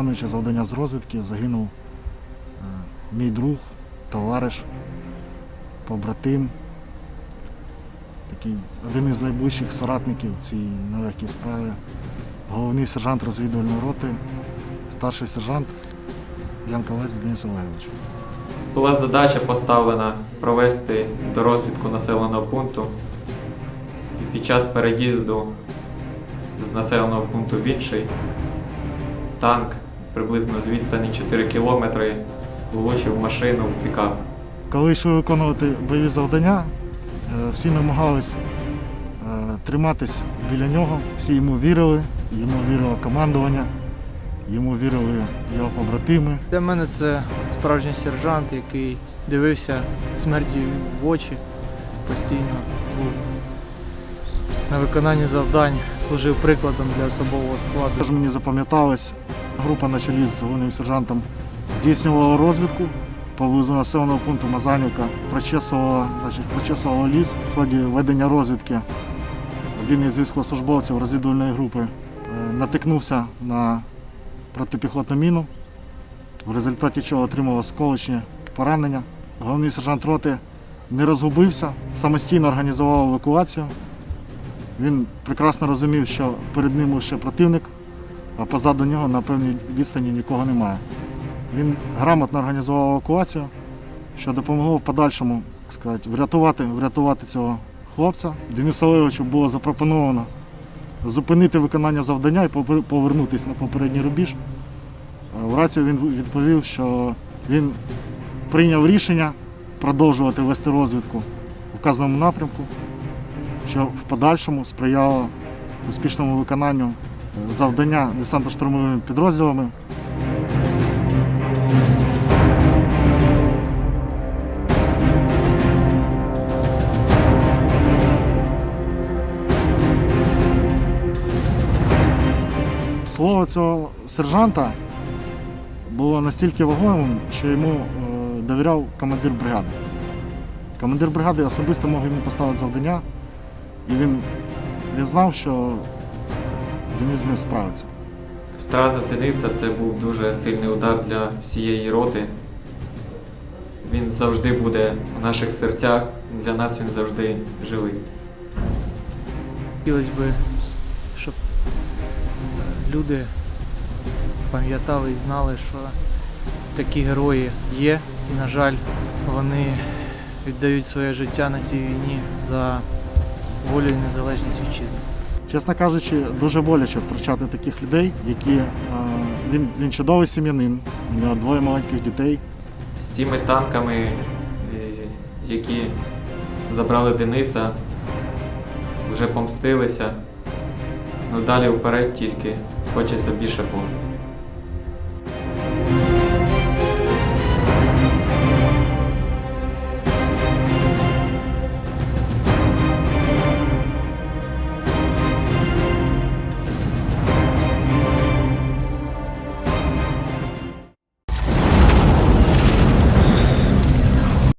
виконуючи завдання з розвідки, загинув е, мій друг, товариш, побратим, такий один із найближчих соратників цій нелегкій справі. Головний сержант розвідувальної роти, старший сержант Ян Ковець Денис Олегович. Була задача поставлена провести дорозвідку населеного пункту. І під час переїзду з населеного пункту в інший танк приблизно з відстані 4 кілометри влучив машину в пікап. Коли йшли виконувати бойові завдання, е, всі намагались е, триматись біля нього, всі йому вірили, йому вірило командування, йому вірили його побратими. Для мене це справжній сержант, який дивився смерті в очі постійно. Був на виконанні завдань, служив прикладом для особового складу. Теж мені запам'яталось, група на чолі з головним сержантом здійснювала розвідку поблизу населеного пункту Мазанівка, прочесувала, значить, прочесувала ліс в ході ведення розвідки. Один із військовослужбовців розвідувальної групи е, натикнувся на протипіхотну міну, в результаті чого отримав осколочні поранення. Головний сержант роти не розгубився, самостійно організував евакуацію. Він прекрасно розумів, що перед ним лише противник, а позаду нього на певній відстані нікого немає. Він грамотно організував евакуацію, що допомогло в подальшому сказати, врятувати, врятувати цього хлопця. Денису Олеговичу було запропоновано зупинити виконання завдання і повернутися на попередній рубіж. В рацію він відповів, що він прийняв рішення продовжувати вести розвідку в вказаному напрямку що в подальшому сприяло успішному виконанню завдання десантно-штурмовими підрозділами. Слово цього сержанта було настільки вагомим, що йому е, довіряв командир бригади. Командир бригади особисто мог йому поставити завдання, і він, він знав, що Денис з ним справиться. Втрата Дениса це був дуже сильний удар для всієї роти. Він завжди буде в наших серцях, для нас він завжди живий. Хотілося б, щоб люди пам'ятали і знали, що такі герої є. І, на жаль, вони віддають своє життя на цій війні за волю і незалежність вітчизни. Чесно кажучи, дуже боляче втрачати таких людей, які е, він, він чудовий сім'янин, у нього двоє маленьких дітей. З цими танками, е, які забрали Дениса, вже помстилися. Ну далі вперед тільки хочеться більше помсти.